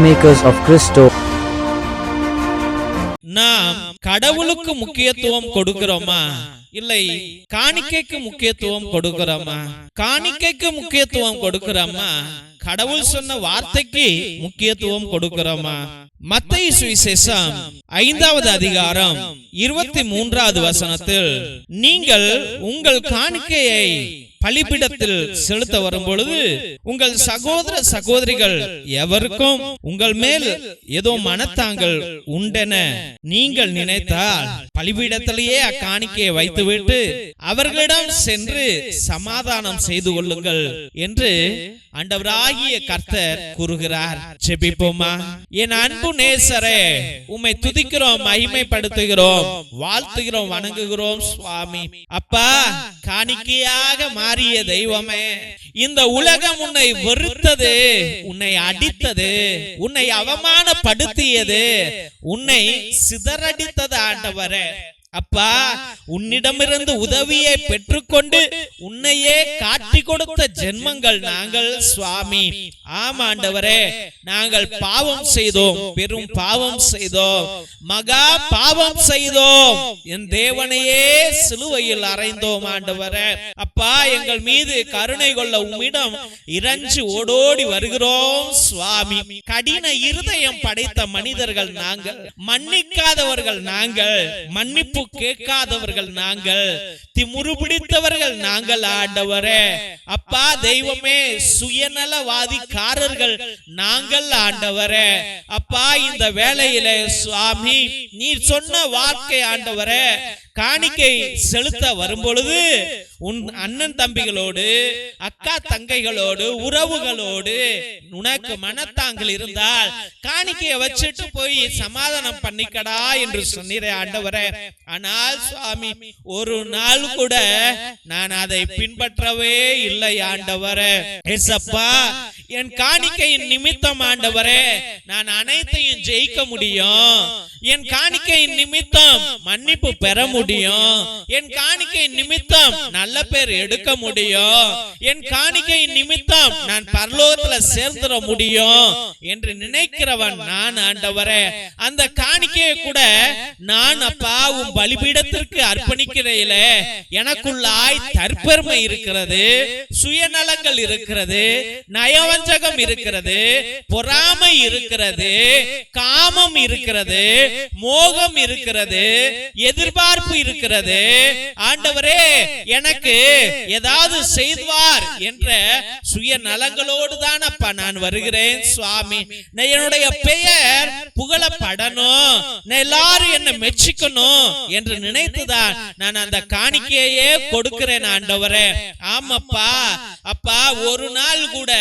Peacemakers of Christo. நாம் கடவுளுக்கு முக்கியத்துவம் கொடுக்கிறோமா? இல்லை காணிக்கைக்கு முக்கியத்துவம் கொடுக்கிறோமா? காணிக்கைக்கு முக்கியத்துவம் கொடுக்கிறோமா? கடவுள் சொன்ன வார்த்தைக்கு முக்கியத்துவம் கொடுக்கிறோமா? மத்திய சுவிசேஷம் ஐந்தாவது அதிகாரம் இருபத்தி மூன்றாவது வசனத்தில் நீங்கள் உங்கள் காணிக்கையை பலிபிடத்தில் செலுத்த வரும் பொழுது உங்கள் சகோதர சகோதரிகள் எவருக்கும் உங்கள் மேல் ஏதோ மனத்தாங்கள் உண்டென நீங்கள் நினைத்தால் பலிபீடத்திலேயே அக்காணிக்கையை வைத்துவிட்டு அவர்களிடம் சென்று சமாதானம் செய்து கொள்ளுங்கள் என்று ஆண்டவராகிய கர்த்தர் கூறுகிறார். செபிப்போமா என் அன்பு நேசரே உம்மை துதிக்கிறோம் மகிமைப்படுத்துகிறோம் வாழ்த்துகிறோம் வணங்குகிறோம் சுவாமி. அப்பா காணிக்கையாக மாறிய தெய்வமே. இந்த உலகம் உன்னை வெறுத்தது உன்னை அடித்தது உன்னை அவமானப்படுத்தியது உன்னை சிதறடித்தது ஆண்டவரே. அப்பா உன்னிடமிருந்து உதவியை பெற்றுக்கொண்டு உன்னையே காட்டி கொடுத்த ஜென்மங்கள் நாங்கள் சுவாமி. ஆமாண்டவரே நாங்கள் பாவம் செய்தோம். பெரும் பாவம் செய்தோம். மகா பாவம் செய்தோம். என் தேவனையே சிலுவையில் அறைந்தோம் ஆண்டவரே. அப்பா எங்கள் மீது கருணை கொள்ள உம்மிடம் இறஞ்சு ஓடோடி வருகிறோம் சுவாமி. கடின இருதயம் படைத்த மனிதர்கள் நாங்கள். மன்னிக்காதவர்கள் நாங்கள். மன்னிப்பு கேட்காதவர்கள் நாங்கள் திமுரு பிடித்தவர்கள் நாங்கள் ஆண்டவரே. அப்பா தெய்வமே சுயநலவாதிக்காரர்கள் நாங்கள் ஆண்டவரே. அப்பா இந்த வேலையில சுவாமி நீ சொன்ன வார்த்தை ஆண்டவரே. காணிக்கை செலுத்த வரும்பொழுது உன் அண்ணன் தம்பிகளோடு அக்கா தங்கைகளோடு உறவுகளோடு உனக்கு மனத்தாங்கள் இருந்தால் காணிக்கையை வச்சுட்டு போய் சமாதானம் பண்ணிக்கடா என்று சொன்னீரே ஆண்டவரே. ஆனால் சுவாமி ஒரு நாள் கூட நான் அதை பின்பற்றவே இல்லை ஆண்டவரே. ஏசப்பா என் காணிக்கையின் நிமித்தம் ஆண்டவரே நான் அனைத்தையும் ஜெயிக்க முடியும். என் காணிக்கையின் நிமித்தம் மன்னிப்பு பெற முடியும். என் காணிக்கையின் நிமித்தம் நல்ல பேர் எடுக்க முடியும். என் காணிக்கையின் நிமித்தம் நான் பரலோகத்துல சேர்ந்துட முடியும் என்று நினைக்கிறவன் நான் ஆண்டவரே. அந்த காணிக்கையை கூட நான் அப்பா உன் பலிபீடத்திற்கு அர்ப்பணிக்கிறேன் எனக்குள்ளாய் தற்பெருமை இருக்கிறது சுயநலங்கள் இருக்கிறது நயவஞ்சகம் இருக்கிறது பொறாமை இருக்கிறது காமம் இருக்கிறது மோகம் இருக்கிறது எதிர்பார்ப்பு இருக்கிறது. ஆண்டவரே எனக்கு ஏதாவது செய்வார் என்ற சுயநலங்களோடு தான் அப்பா நான் வருகிறேன் சுவாமி. என்னுடைய பெயர் புகழப்படணும். நான் எல்லாரும் என்ன மெச்சிக்கணும் என்று நினைத்துதான் நான் அந்த காணிக்கையே கொடுக்கிறேன் ஆண்டவரே. ஆமாப்பா அப்பா ஒரு நாள் கூட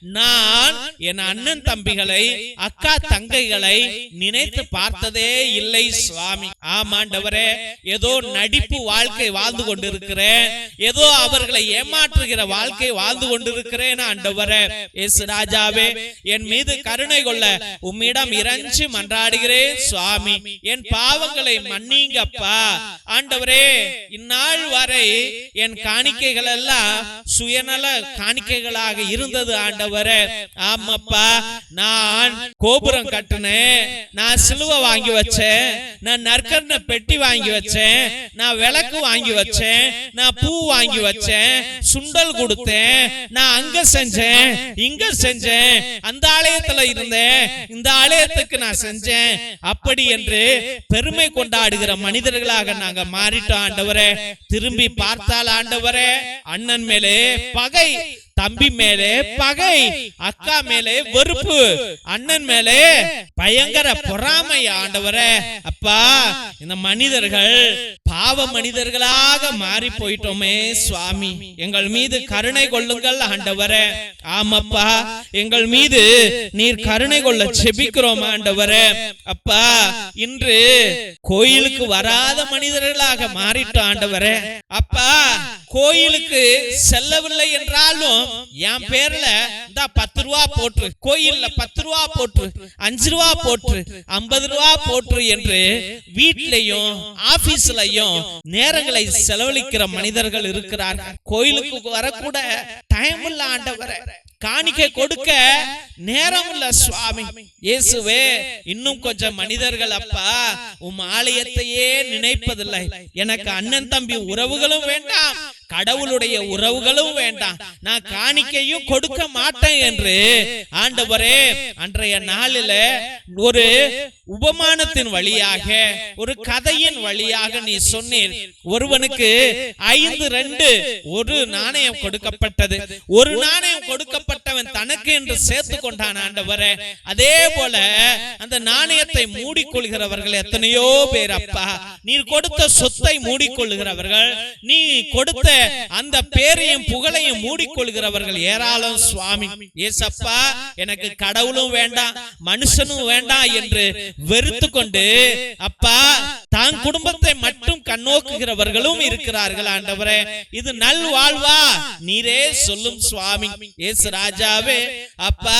நான் என் அண்ணன் தம்பிகளை அக்கா தங்கைகளை நினைத்து பார்த்ததே இல்லை சுவாமி. ஆமாண்டவரே ஏதோ நடிப்பு வாழ்க்கை வாழ்ந்து கொண்டிருக்கிறேன். ஏதோ அவர்களை ஏமாற்றுகிற வாழ்க்கை வாழ்ந்து கொண்டிருக்கிறேன் ஆண்டவரே. எஸ் ராஜாவே என் மீது கருணை கொள்ள உம்மிடம் இறஞ்சி மன்றாடுகிறேன் சுவாமி. என் பாவங்களை மன்னிங்கப்பா. ஆண்டவரே இந்நாள் வரை என் காணிக்கைகள் எல்லாம் சுயநல காணிக்கைகளாக இருந்தது ஆண்டவரே. ஆமாப்பா நான் கோபுரம் கட்டினேன். நான் சிலுவை வாங்கி வச்சேன். நான் நற்கர்ண பெட்டி வாங்கி வச்சேன். நான் விளக்கு வாங்கி வச்சேன். நான் பூ வாங்கி வச்சேன். சுண்டல் கொடுத்தேன். நான் அங்க செஞ்சேன். இங்க செஞ்சேன். அந்த ஆலயத்துல இருந்தேன். இந்த ஆலயத்துக்கு நான் செஞ்சேன். அப்படி என்று பெருமை கொண்டாடுகிற மனிதர்களாக நாங்க மாறிட்டோம் ஆண்டவரே. திரும்பி பார்த்தால் ஆண்டவரே அண்ணன் மேலே பகை. தம்பி மேலே பகை. அக்கா மேலே வெறுப்பு. அண்ணன் மேலே பயங்கர பொறாமை ஆண்டவரே. அப்பா இந்த மனிதர்கள் பாவ மனிதர்களாக மாறி போயிட்டோமே சுவாமி. எங்கள் மீது கருணை கொள்ளுங்கள் ஆண்டவரே. ஆமாப்பா எங்கள் மீது நீர் கருணை கொள்ள செபிக்கிறோம் ஆண்டவரே. அப்பா இன்று கோயிலுக்கு வராத மனிதர்களாக மாறிட்டோம் ஆண்டவரே. அப்பா கோயிலுக்கு செல்லவில்லை என்றாலும் என் பேர்ல இந்த பத்து ரூபா போட்டு கோயில்ல பத்து ரூபா போட்டு அஞ்சு ரூபா போட்டு ஐம்பது ரூபா போட்டு என்று வீட்லயும் ஆபீஸ்லயும் நேரங்களை செலவழிக்கிற மனிதர்கள் இருக்கிறார்கள். கோயிலுக்கு வரக்கூட டைம் இல்ல ஆண்டவரை காணிக்கை கொடுக்க நேரம் இல்ல சுவாமி. இயேசுவே இன்னும் கொஞ்சம் மனிதர்கள் அப்பா உம் ஆலயத்தையே நினைப்பதில்லை. எனக்கு அண்ணன் தம்பி உறவுகளும் வேண்டாம். கடவுளுடைய உறவுகளும் வேண்டாம். நான் காணிக்கையும் கொடுக்க மாட்டேன் என்று ஆண்டவரே அன்றைய நாளில ஒரு உபமானத்தின் வழியாக ஒரு கதையின் வழியாக நீ சொன்னீர். ஒருவனுக்கு ஐந்து ரெண்டு ஒரு நாணயம் கொடுக்கப்பட்டது. ஒரு நாணயம் கொடுக்கப்பட்டவன் தனக்கு என்று சேர்த்து கொண்டான் ஆண்டவரே. அதே போல அந்த நாணயத்தை மூடிக்கொள்கிறவர்கள் எத்தனையோ பேர் அப்பா. நீர் கொடுத்த சொத்தை மூடிக்கொள்கிறவர்கள் நீ கொடுத்த அந்த பேரையும் புகழையும் மூடிக்கொள்கிறவர்கள் ஏராளம் சுவாமி. ஏசப்பா எனக்கு கடவுளும் வேண்டாம் மனுஷனும் வேண்டாம் என்று வெறுத்து கொண்டு அப்பா தான் குடும்பத்தை மட்டும் கண்ணோக்குகிறவர்களும் இருக்கிறார்கள் ஆண்டவரே. இது நல் வாழ்வா? நீரே சொல்லும் சுவாமி. ஏசு ராஜாவே அப்பா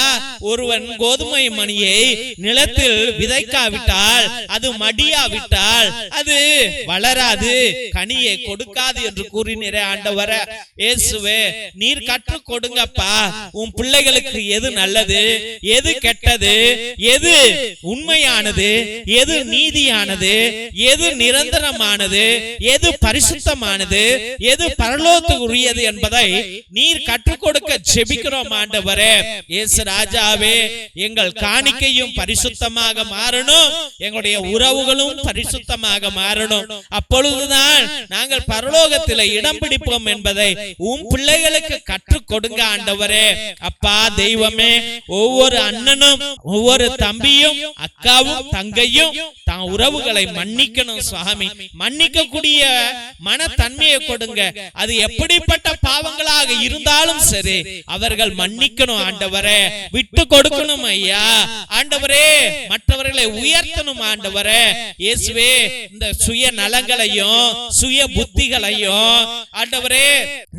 ஒருவன் கோதுமை மணியை நிலத்தில் விதைக்காவிட்டால் அது மடியாவிட்டால் அது வளராது கனியை கொடுக்காது என்று கூறினீரே ஆண்டவர. இயேசுவே நீர் கற்றுக் கொடுங்கப்பா. உன் பிள்ளைகளுக்கு எது நல்லது? எது கெட்டது? எது உண்மையானது? எது நீதியானது? எது நிரந்தரமானது? எது பரிசுத்தமானது? எது பரலோகத்துக்குரியது என்பதை நீர் கற்றுக் கொடுக்க ஜெபிக்கிறோம் ஆண்டவரே. இயேசு ராஜாவே எங்கள் காணிக்கையும் பரிசுத்தமாக மாறணும். எங்களுடைய உறவுகளும் பரிசுத்தமாக மாறணும். அப்பொழுதுதான் நாங்கள் பரலோகத்தில் இடம் பிடிப்போம் என்பதை உன் பிள்ளைகளுக்கு கற்றுக் கொடுங்க ஆண்டவரே. அப்பா தெய்வமே ஒவ்வொரு அண்ணனும் ஒவ்வொரு தம்பியும் அக்காவும் தங்கையும் தான் உறவுகளை மன்னிக்கணும் சுவாமி. மன்னிக்க கூடிய மனத்தன்மையை கொடுங்க. அது எப்படிப்பட்ட பாவங்களாக இருந்தாலும் சரி அவர்கள் மன்னிக்கணும் ஆண்டவரே. விட்டு கொடுக்கணும் ஐயா. ஆண்டவரே மற்றவர்களை உயர்த்தணும் ஆண்டவரே. இயேசுவே இந்த சுய நலங்களையும் சுய புத்திகளையும் ஆண்டவரே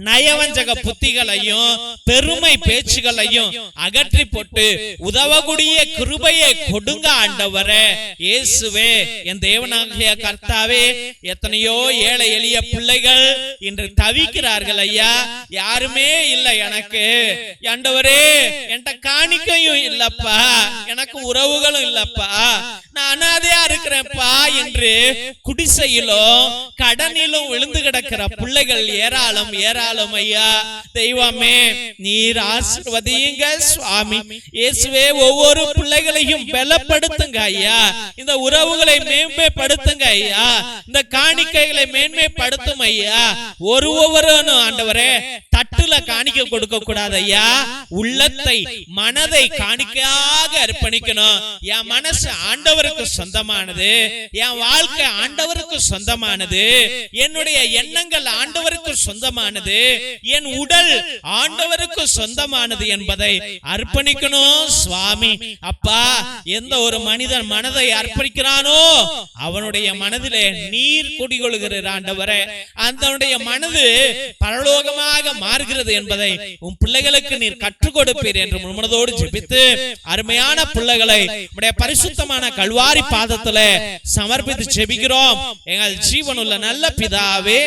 நயவஞ்சக புத்திகளையும் பெருமை பேச்சுகளையும் அகற்றி போட்டு உதவக்கூடிய கிருபையை கொடுங்க ஆண்டவரே. இயேசுவே என் தேவனாகிய கர்த்தாவே எத்தனையோ ஏழை எளிய பிள்ளைகள் இன்று தவிக்கிறார்கள் ஐயா. யாருமே இல்லை எனக்கு. ஆண்டவரே என்கிட்ட காணிக்கையும் இல்லப்பா. எனக்கு உறவுகளும் இல்லப்பா. நான் அனாதையா இருக்கிறேன்ப்பா என்று குடிசையிலும் கடனிலும் விழுந்து கிடக்கிற பிள்ளைகள் ஏராளம் ஏராளம் ஐயா. தெய்வமே நீர் ஆசிர்வதியுங்க சுவாமி. இயேசுவே ஒவ்வொரு பிள்ளைகளையும் பலப்படுத்துங்க ஐயா. இந்த உறவுகளை மேன்மைப்படுத்துங்க ஐயா. இந்த காணிக்கைகளை மேன்மைப்படுத்தும் ஐயா. ஒரு ஒவ்வொரு ஆண்டவரே தட்டுல காணிக்க கொடுக்க கூடாது ஐயா உள்ளத்தை மனதை காணிக்கையாக அர்ப்பணிக்கணும். என் மனசு ஆண்டவருக்கு சொந்தமானது. என் வாழ்க்கை ஆண்டவருக்கு சொந்தமானது. என்னுடைய எண்ணங்கள் ஆண்டவருக்கு சொந்தமானது. என் உடல் ஆண்டவருக்கு சொந்தமானது என்பதை அர்ப்பணிக்கணும் சுவாமி. அப்பா எந்த ஒரு மனிதன் மனதை அர்ப்பணிக்கிறானோ அவனுடைய மனதிலே நீர் குடிகொள்கிறார் ஆண்டவரே. அந்த மனது பரலோகமாக மாறுகிறது என்பதை உன் பிள்ளைகளுக்கு நீர் கற்றுக் கொடுப்பீர் என்று முழுமனதோடு ஜெபித்து அருமையான பிள்ளைகளை உடைய பரிசுத்தமான கல்வாரி பாதத்துல சமர்ப்பித்து ஜெபிக்கிறோம். எங்கள் ஜீவனுள்ள நல்ல பிதாவே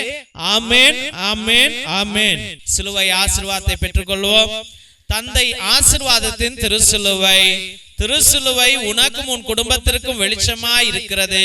ஆமேன் ஆமேன் ஆமேன். சிலுவை ஆசிர்வாதத்தை பெற்றுக்கொள்வோம். தந்தை ஆசிர்வாதத்தின் திருசிலுவை திருசிலுவை உனக்கும் உன் குடும்பத்திற்கும் வெளிச்சமாய் இருக்கிறது.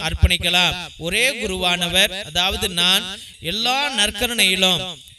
அர்ப்பணிக்கலாம். ஒரே குருவானவர் அதாவது நான் எல்லா நற்கருணையிலும்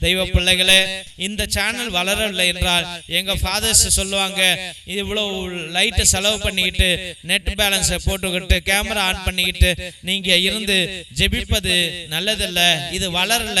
தெய்வ பிள்ளைகளே இந்த சேனல் வளரவில்லை என்றால் எங்க ஃபாதர்ஸ் சொல்லுவாங்க இவ்வளவு லைட்டை செலவு பண்ணிக்கிட்டு நெட் பேலன்ஸை போட்டுக்கிட்டு கேமரா ஆன் பண்ணிக்கிட்டு நீங்க இருந்து ஜெபிப்பது நல்லதல்ல இது வளரல